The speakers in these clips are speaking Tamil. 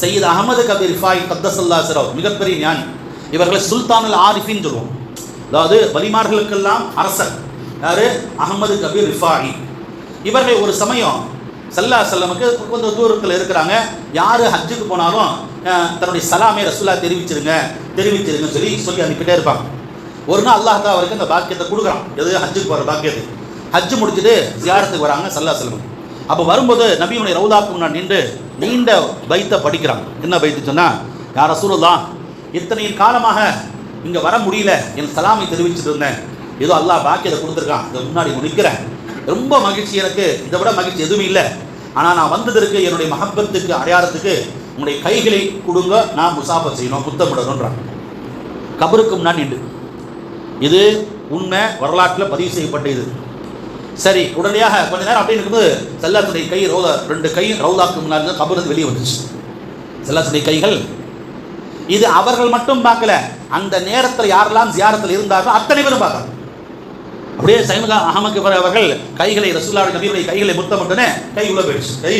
சையீத் அகமது கபீர் ஃபாய் கத்தசல்லா சிரவ் மிகப்பெரிய ஞானி. இவர்களை சுல்தானுல் ஆரிஃபின்னு சொல்லுவோம். அதாவது வலிமார்களுக்கெல்லாம் அரசர். யாரு? அகமது கபீர் ரிஃபாயி. இவர்கள் ஒரு சமயம் சல்லா செல்லமுக்கு கொஞ்சம் தூரத்தில் இருக்கிறாங்க. யார் ஹஜ்ஜுக்கு போனாலும் தன்னுடைய சலாமே ரசுல்லா தெரிவிச்சிருங்க தெரிவிச்சிருங்கன்னு சொல்லி சொல்லி அனுப்பிட்டே இருப்பாங்க. ஒரு நாள் அல்லாஹ் தான் அவருக்கு அந்த பாக்கியத்தை கொடுக்குறான். எது? ஹஜ்ஜுக்கு போகிற பாக்கியத்தை. ஹஜ்ஜு முடிச்சுட்டு ஜியாரத்துக்கு வராங்க சல்லா செல்லமுக்கு அப்போ வரும்போது நபியுடைய ரவுதாக்கு முன்னாடி நின்று நீண்ட பைத்தை படிக்கிறாங்க. என்ன பைத்து சொன்னால் யார் ரசூலுல்லா இத்தனை காலமாக இங்கே வர முடியல. என் சலாமை தெரிவிச்சிட்டு இருந்தேன். ஏதோ அல்லாஹ் பாக்கியத்தை கொடுத்துருக்கான். இதை முன்னாடி நிற்கிறேன் ரொம்ப மகிழ்ச்சி எனக்கு. இதை விட மகிழ்ச்சி எதுவும் இல்லை. ஆனால் நான் வந்ததற்கு என்னுடைய மகப்பத்துக்கு அடையாளத்துக்கு உங்களுடைய கைகளை கொடுங்க. நான் முசாஃபர் செய்யணும். புத்தமிடணுன்றான் கபருக்கு முன்னாடி நின்று. இது உண்மை வரலாற்றில் பதிவு செய்யப்பட்ட இது சரி உடனடியாக கொஞ்ச நேரம் அப்படியே இருக்கும்போது செல்லாத்துடைய கை ரவுதா ரெண்டு கை ரவுதாக்கு முன்னாடி கபருந்து வெளியே வந்துச்சு செல்லாத்துடைய கைகள். இது அவர்கள் மட்டும் பார்க்கல. அந்த நேரத்தில் யாரெல்லாம் ஜியாரத்தில் இருந்தார்களோ அத்தனை பேரும் பார்க்கலாம் அப்படியே சைமகா அகமக்கு அவர்கள் கைகளை ரசூல்லாவுடைய நபியுடைய கைகளை முத்தமிட்டனே கை உள்ள போயிடுச்சு. கை.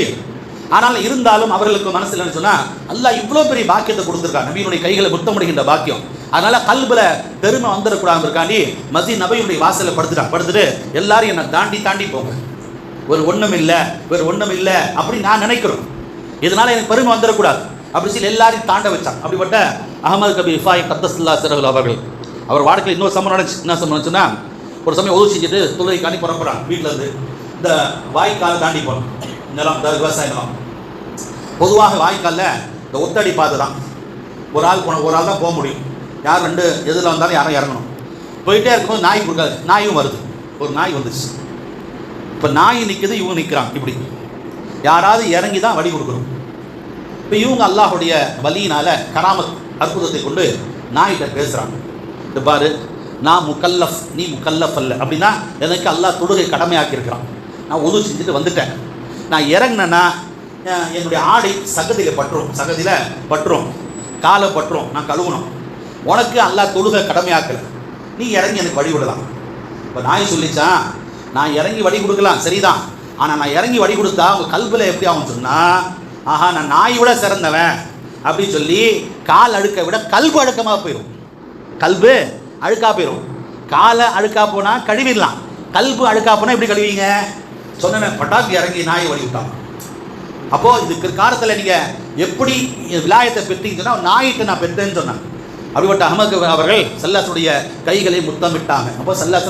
ஆனால் இருந்தாலும் அவர்களுக்கு மனசில் என்ன சொன்னா அல்லாஹ் இவ்வளோ பெரிய பாக்கியத்தை கொடுத்துருக்கா நபியினுடைய கைகளை முத்தமிடுகின்ற பாக்கியம். அதனால கல்புல பெருமை வந்துடக்கூடாது இருக்காண்டி மதி நபியுடைய வாசலை படுத்துட்டான் படுத்துட்டு எல்லாரும் என்னை தாண்டி தாண்டி போங்க. ஒரு ஒண்ணும் இல்லை ஒரு ஒண்ணும் இல்லை அப்படின்னு நான் நினைக்கிறோம். இதனால எனக்கு பெருமை வந்துடக்கூடாது. அப்படி சொல்லி எல்லாரையும் தாண்ட வச்சான். அப்படிப்பட்ட அகமது கபீர் இஃபாய் கத்தஸ்ல்லா சிறகுல் அவர்கள். அவர் வாழ்க்கையில் இன்னொரு சம்பவம் நடந்துச்சு. என்ன சம்பவம் நடந்துச்சுன்னா ஒரு சமயம் உதவி செஞ்சுட்டு தொழுகை காண்டி புறப்படுறான் வீட்டில் இருந்து இந்த வாய்க்கால் தாண்டி போகணும் நிலம் விவசாயம் விவசாய நிலம் பொதுவாக வாய்க்காலில் இந்த ஒத்தடி பார்த்து தான். ஒரு ஆள் போன ஒரு ஆள் தான் போக முடியும். யார் ரெண்டு எதில் வந்தாலும் யாரும் இறங்கணும். போயிட்டே இருக்கும்போது நாய் கொடுக்காது நாயும் வருது. ஒரு நாய் வந்துச்சு இப்போ நாய் நிற்கிது இவங்க நிற்கிறான் இப்படி. யாராவது இறங்கி தான் வழி கொடுக்கணும். இப்போ இவங்க அல்லாஹுடைய வலியினால் கராமத் அற்புதத்தை கொண்டு நாய்கிட்ட பேசுகிறாங்க இது பாரு நான் முக்கல்லஃப் நீ முக்கல்லஃப் அல்ல. அப்படின்னா எனக்கு அல்லாஹ் தொழுகை கடமையாக்கியிருக்கிறான். நான் உதவி செஞ்சுட்டு வந்துட்டேன். நான் இறங்கினேன்னா என்னுடைய ஆடை சகதியில் பற்றும் சகதியில் பற்றும் காலை பற்றும் நான் கழுவணும். உனக்கு அல்லா தொழுகை கடமையாக்கலை. நீ இறங்கி எனக்கு வழி விடலாம். இப்போ நாய் சொல்லிச்சான் நான் இறங்கி வழி கொடுக்கலாம் சரிதான். ஆனால் நான் இறங்கி வழி கொடுத்தா உங்கள் கல்பில் எப்படி ஆகும் சொன்னால் ஆஹா நான் நாய் விட சிறந்தவன் அப்படின்னு சொல்லி கால் அழுக்க விட கல்பு அழுக்கமாக போயிடும் கல்பு அழுக்காக போயிடும் காலை அழுக்காக போனால் கழுவிடலாம். கல்பு அழுக்கா போனால் எப்படி கழுவிங்க? சொன்னேன் பட்டாக்கு இறங்கி நாயை வழி விட்டான். அப்போது இதுக்கு காலத்தில் நீங்கள் எப்படி விலாயத்தை பெற்றீங்கன்னு சொன்னால் நாயிட்ட நான் பெற்றேன்னு சொன்னேன். அப்படிப்பட்ட அகமது அவர்கள் சல்லாசுடைய கைகளை முத்தமிட்டாங்க. அப்போ சல்லாசு